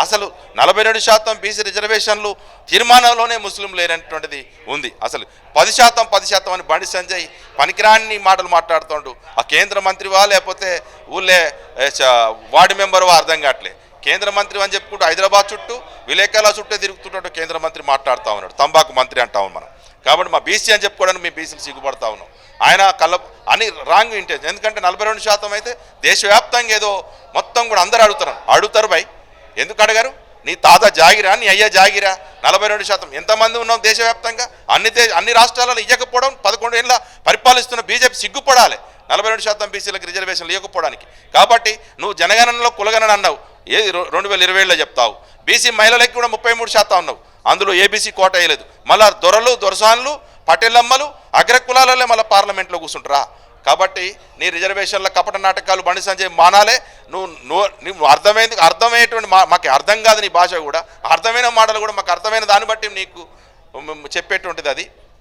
అసలు నలభై రెండు శాతం బీసీ రిజర్వేషన్లు తీర్మానంలోనే ముస్లిం లేనటువంటిది ఉంది. అసలు పది శాతం పది శాతం అని బండి సంజయ్ పనికిరాని మాటలు మాట్లాడుతుండు. ఆ కేంద్ర మంత్రివా లేకపోతే ఊళ్ళే చ- వార్డు మెంబర్వా అర్థం కావట్లే. కేంద్ర మంత్రి అని చెప్పుకుంటూ హైదరాబాద్ చుట్టూ విలేకరుల చుట్టూ తిరుగుతుంటాడు కేంద్ర మంత్రి మాట్లాడుతూ ఉన్నాడు. తంబాకు మంత్రి అంటాము మనం. కాబట్టి మా బీసీ అని చెప్పుకోవడానికి మేము బీసీలు సిగ్గుపడతా ఉన్నాం. ఆయన కళ్ళ అని రాంగ్ ఇంటెన్స్ ఎందుకంటే నలభై రెండు శాతం అయితే దేశవ్యాప్తంగా ఏదో మొత్తం కూడా అందరూ అడుగుతారు అడుగుతారు భయ్ ఎందుకు అడగారు? నీ తాత జాగిరా నీ అయ్య జాగిరా. నలభై రెండు శాతం ఎంతమంది ఉన్నాం దేశవ్యాప్తంగా? అన్ని దేశ అన్ని రాష్ట్రాలలో ఇవ్వకపోవడం పదకొండు ఏళ్ళ పరిపాలిస్తున్న బీజేపీ సిగ్గుపడాలి. నలభై రెండు శాతం బీసీలకు రిజర్వేషన్లు ఇవ్వకపోవడానికి కాబట్టి నువ్వు జనగణనలో కులగణన అన్నావు. ఏ రెండు వేల ఇరవై ఏళ్ళలో చెప్తావు. బీసీ మహిళలకి కూడా ముప్పై మూడు శాతం ఉన్నావు అందులో ఏబీసీ కోట వేయలేదు. మళ్ళా దొరలు దొరసాన్లు పటేలమ్మలు అగ్రకులాలలో మళ్ళీ పార్లమెంట్లో కూర్చుంటారా? కాబట్టి నీ రిజర్వేషన్ల కపట నాటకాలు బండి సంజయ్ మానాలే. నువ్వు నువ్వు నువ్వు అర్థమైంది అర్థమయ్యేటువంటి మా మాకు అర్థం కాదు నీ భాష కూడా. అర్థమైన మాటలు కూడా మాకు అర్థమైన దాన్ని బట్టి నీకు చెప్పేటువంటిది అది.